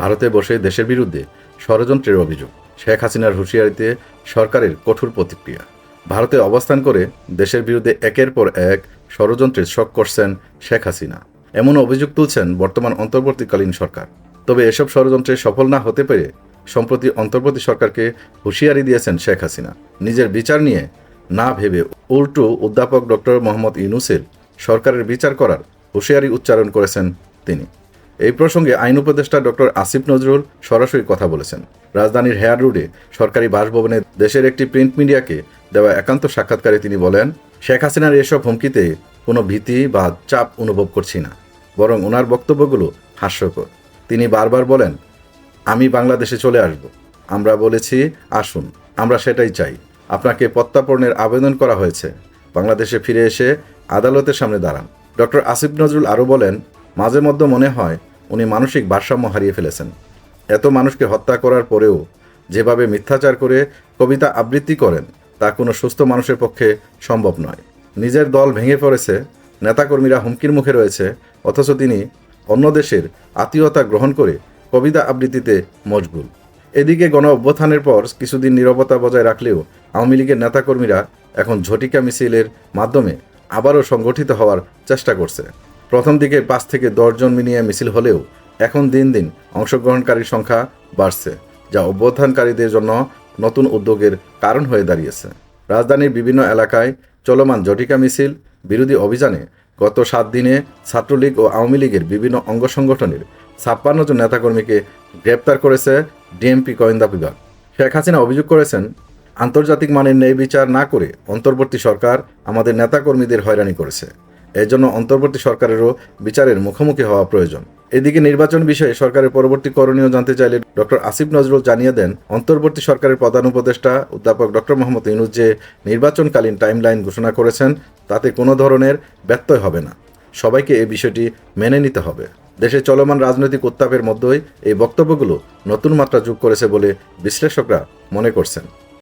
ভারতে বসে দেশের বিরুদ্ধে ষড়যন্ত্রের অভিযোগ। শেখ হাসিনার হুঁশিয়ারিতে সরকারের কঠোর প্রতিক্রিয়া। ভারতে অবস্থান করে দেশের বিরুদ্ধে একের পর এক ষড়যন্ত্রের শক করছেন শেখ হাসিনা। এমন অভিযোগ তুলছেন বর্তমান অন্তর্বর্তীকালীন সরকার। তবে এসব ষড়যন্ত্রে সফল না হতে পেরে সম্প্রতি অন্তর্বর্তী সরকারকে হুঁশিয়ারি দিয়েছেন শেখ হাসিনা। নিজের বিচার নিয়ে না ভেবে উল্টো অধ্যাপক ডক্টর মোহাম্মদ ইউনুসের সরকারের বিচার করার হুঁশিয়ারি উচ্চারণ করেছেন তিনি। এই প্রসঙ্গে আইন উপদেষ্টা ডক্টর আসিফ নজরুল সরাসরি কথা বলেছেন। রাজধানীর হেয়ার রোডে সরকারি বাসভবনে দেশের একটি প্রিন্ট মিডিয়াকে দেওয়া একান্ত সাক্ষাৎকারে তিনি বলেন, শেখ হাসিনার এসব হুমকিতে কোনো ভীতি বা চাপ অনুভব করছি না, বরং ওনার বক্তব্যগুলো হাস্যকর। তিনি বারবার বলেন, আমি বাংলাদেশে চলে আসব। আমরা বলেছি, আসুন, আমরা সেটাই চাই। আপনাকে প্রত্যাপনের আবেদন করা হয়েছে। বাংলাদেশে ফিরে এসে আদালতের সামনে দাঁড়ান। ডক্টর আসিফ নজরুল আরও বলেন, মাঝে মধ্যে মনে হয় উনি মানসিক ভারসাম্য হারিয়ে ফেলেছেন। এত মানুষকে হত্যা করার পরেও যেভাবে মিথ্যাচার করে কবিতা আবৃত্তি করেন, তা কোনো সুস্থ মানুষের পক্ষে সম্ভব নয়। নিজের দল ভেঙে পড়েছে, নেতাকর্মীরা হুমকির মুখে রয়েছে, অথচ তিনি অন্য দেশের আত্মীয়তা গ্রহণ করে কবিতা আবৃত্তিতে মজবুল এদিকে গণ অভ্যুত্থানের পর কিছুদিন নিরবতা বজায় রাখলেও আওয়ামী লীগের নেতাকর্মীরা এখন ঝটিকা মিছিলের মাধ্যমে আবারও সংগঠিত হওয়ার চেষ্টা করছে। প্রথম দিকে পাঁচ থেকে দশজন মিলিয়ে মিছিল হলেও এখন দিন দিন অংশগ্রহণকারীর সংখ্যা বাড়ছে, যা অভ্যুত্থানকারীদের জন্য নতুন উদ্যোগের কারণ হয়ে দাঁড়িয়েছে। রাজধানীর বিভিন্ন এলাকায় চলমান জটিকা মিছিল, বিরোধী অভিযানে গত সাত দিনে ছাত্রলীগ ও আওয়ামী লীগের বিভিন্ন অঙ্গ সংগঠনের ছাপ্পান্ন জন নেতাকর্মীকে গ্রেপ্তার করেছে ডিএমপি গোয়েন্দা বিভাগ। শেখ হাসিনা অভিযোগ করেছেন, আন্তর্জাতিক মানের ন্যায় বিচার না করে অন্তর্বর্তী সরকার আমাদের নেতাকর্মীদের হয়রানি করেছে। এর জন্য অন্তর্বর্তী সরকারেরও বিচারের মুখোমুখি হওয়া প্রয়োজন। এদিকে নির্বাচন বিষয়ে সরকারের পরবর্তী করণীয় জানতে চাইলে ডক্টর আসিফ নজরুল জানিয়ে দেন, অন্তর্বর্তী সরকারের প্রধান উপদেষ্টা অধ্যাপক ডক্টর মোহাম্মদ ইউনুস যে নির্বাচনকালীন টাইমলাইন ঘোষণা করেছেন, তাতে কোনো ধরনের ব্যত্যয় হবে না। সবাইকে এই বিষয়টি মেনে নিতে হবে। দেশে চলমান রাজনৈতিক উত্তাপের মধ্যেই এই বক্তব্যগুলো নতুন মাত্রা যোগ করেছে বলে বিশ্লেষকরা মনে করছেন।